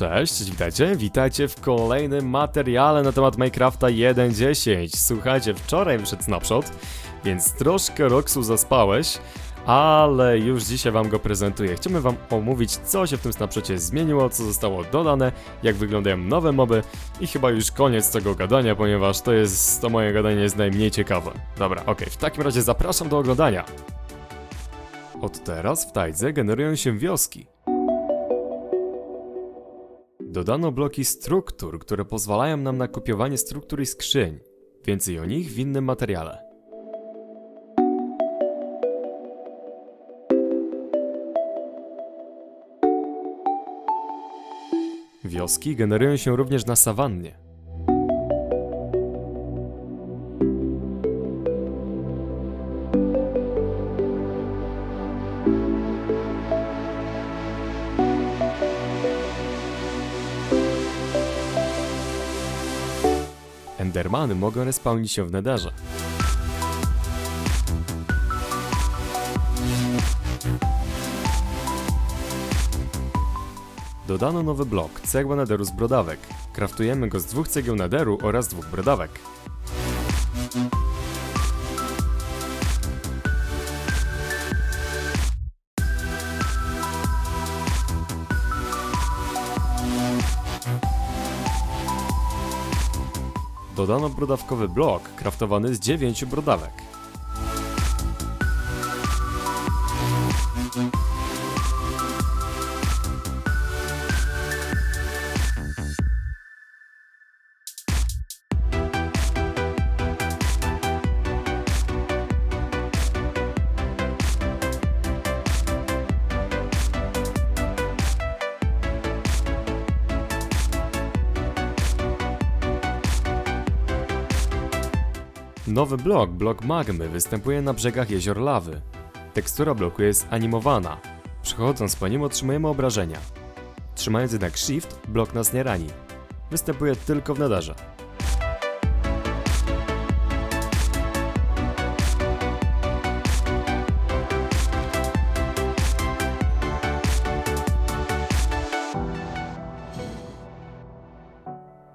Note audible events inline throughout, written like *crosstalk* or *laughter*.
Cześć, witajcie, witajcie w kolejnym materiale na temat Minecrafta 1.10. Słuchajcie, wczoraj wyszedł snapshot, więc troszkę Roxu zaspałeś, ale już dzisiaj wam go prezentuję. Chciałbym wam omówić, co się w tym snapshocie zmieniło, co zostało dodane, jak wyglądają nowe moby i chyba już koniec tego gadania, ponieważ to jest, to moje gadanie jest najmniej ciekawe. Dobra, okej, w takim razie zapraszam do oglądania. Od teraz w Tajdze generują się wioski. Dodano bloki struktur, które pozwalają nam na kopiowanie struktur i skrzyń. Więcej o nich w innym materiale. Wioski generują się również na sawannie. Endermany mogą respawnić się w nederze. Dodano nowy blok, cegła nederu z brodawek. Kraftujemy go z dwóch cegieł nederu oraz dwóch brodawek. Dodano brodawkowy blok, kraftowany z dziewięciu brodawek. Nowy blok, blok magmy, występuje na brzegach jezior lawy. Tekstura bloku jest animowana. Przechodząc po nim otrzymujemy obrażenia. Trzymając jednak shift, blok nas nie rani. Występuje tylko w nadarze.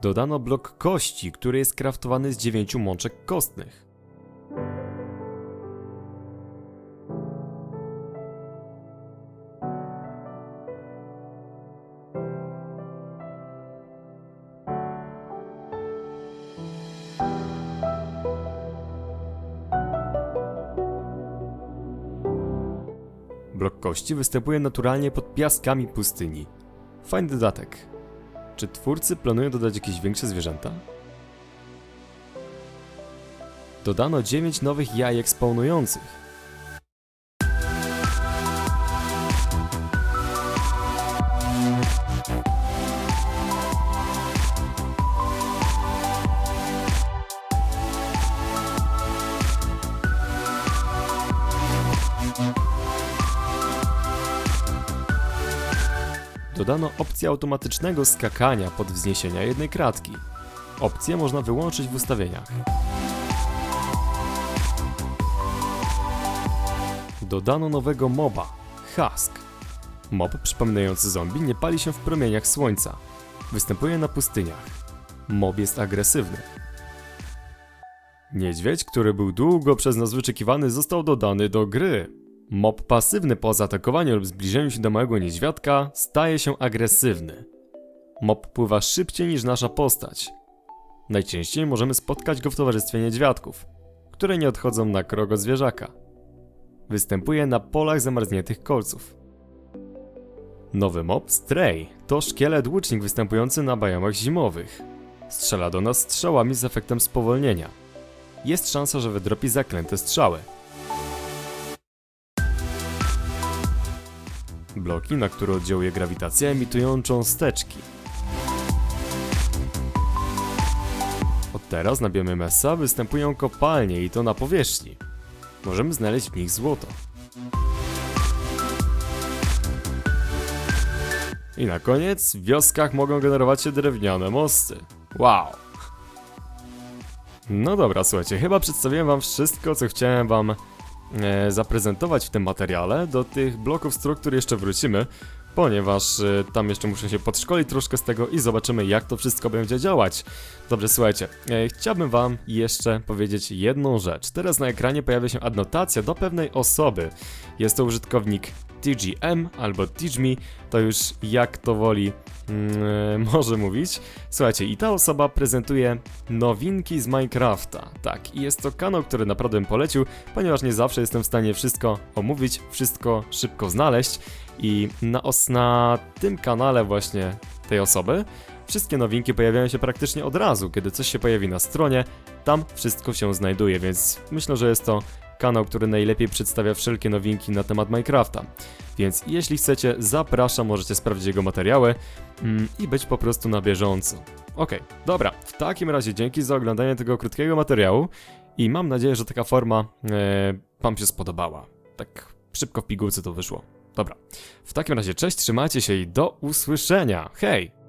Dodano blok kości, który jest kraftowany z dziewięciu mączek kostnych. Blok kości występuje naturalnie pod piaskami pustyni. Fajny dodatek. Czy twórcy planują dodać jakieś większe zwierzęta? Dodano 9 nowych jajek spawnujących. Dodano opcję automatycznego skakania pod wzniesienia jednej kratki. Opcję można wyłączyć w ustawieniach. Dodano nowego moba Husk. Mob przypominający zombie nie pali się w promieniach słońca. Występuje na pustyniach. Mob jest agresywny. Niedźwiedź, który był długo przez nas wyczekiwany, został dodany do gry. Mob pasywny po zaatakowaniu lub zbliżeniu się do małego niedźwiadka staje się agresywny. Mob pływa szybciej niż nasza postać. Najczęściej możemy spotkać go w towarzystwie niedźwiadków, które nie odchodzą na krok od zwierzaka. Występuje na polach zamarzniętych kolców. Nowy mob Stray to szkielet łucznik występujący na biomach zimowych. Strzela do nas strzałami z efektem spowolnienia. Jest szansa, że wydropi zaklęte strzały. Bloki, na które oddziałuje grawitacja, emitują cząsteczki. Od teraz na biomie występują kopalnie i to na powierzchni. Możemy znaleźć w nich złoto. I na koniec w wioskach mogą generować się drewniane mosty. Wow! No dobra, słuchajcie, chyba przedstawiłem wam wszystko, co chciałem wam zaprezentować w tym materiale. Do tych bloków struktur jeszcze wrócimy, ponieważ y, tam jeszcze muszę się podszkolić troszkę z tego i zobaczymy jak to wszystko będzie działać. Dobrze, słuchajcie, e, chciałbym wam jeszcze powiedzieć jedną rzecz. Teraz na ekranie pojawia się adnotacja do pewnej osoby. Jest to użytkownik TGM albo TGME, to już jak to woli mm, *laughs* może mówić. Słuchajcie, i ta osoba prezentuje nowinki z Minecrafta. Tak, i jest to kanał, który naprawdę bym polecił, ponieważ nie zawsze jestem w stanie wszystko omówić, wszystko szybko znaleźć. I na, os- na tym kanale właśnie tej osoby wszystkie nowinki pojawiają się praktycznie od razu. Kiedy coś się pojawi na stronie, tam wszystko się znajduje, więc myślę, że jest to kanał, który najlepiej przedstawia wszelkie nowinki na temat Minecrafta. Więc jeśli chcecie, zapraszam, możecie sprawdzić jego materiały mm, i być po prostu na bieżąco. Okej, dobra, w takim razie dzięki za oglądanie tego krótkiego materiału i mam nadzieję, że taka forma e, Wam się spodobała. Tak szybko w pigułce to wyszło. Dobra, w takim razie cześć, trzymajcie się i do usłyszenia. Hej!